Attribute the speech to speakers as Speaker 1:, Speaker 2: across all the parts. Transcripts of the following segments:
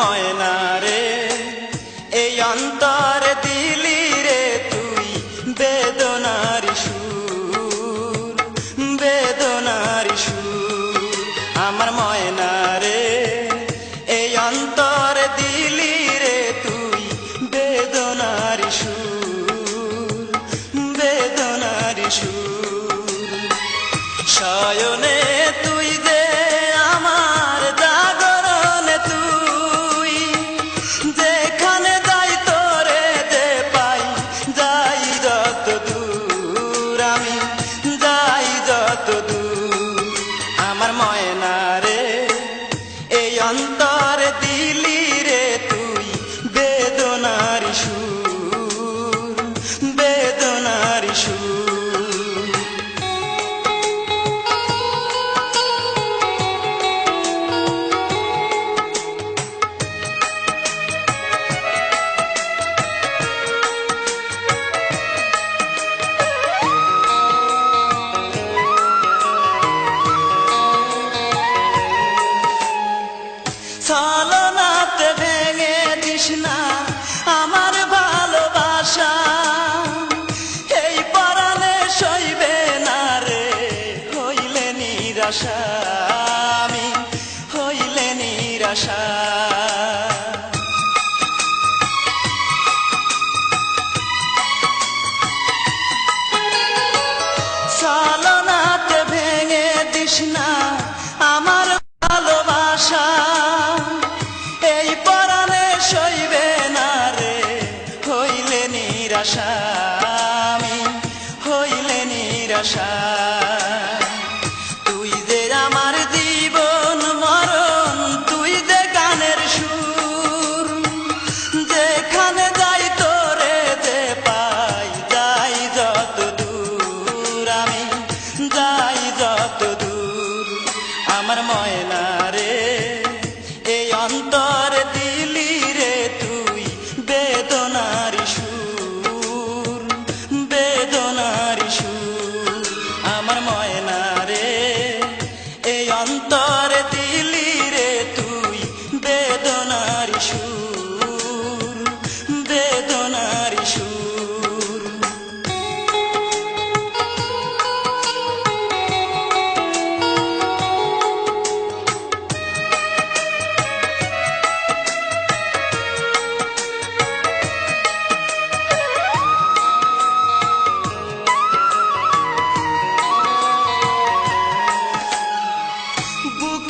Speaker 1: ময়না রে, এই অন্তর দিলি রে তুই বেদনার সুর বেদনার সুর। আমার ময়না রে, এই অন্তর দিলি রে তুই বেদনার সুর বেদনার সুর। সয় ছলনাতে ভেঙে দিস না আমার ভালোবাসা। এই পরাণে সইবে না রে হইলে নিরাশা।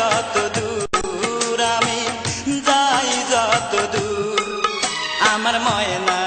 Speaker 1: যত দূর আমি যাই যত দূর আমার ময়না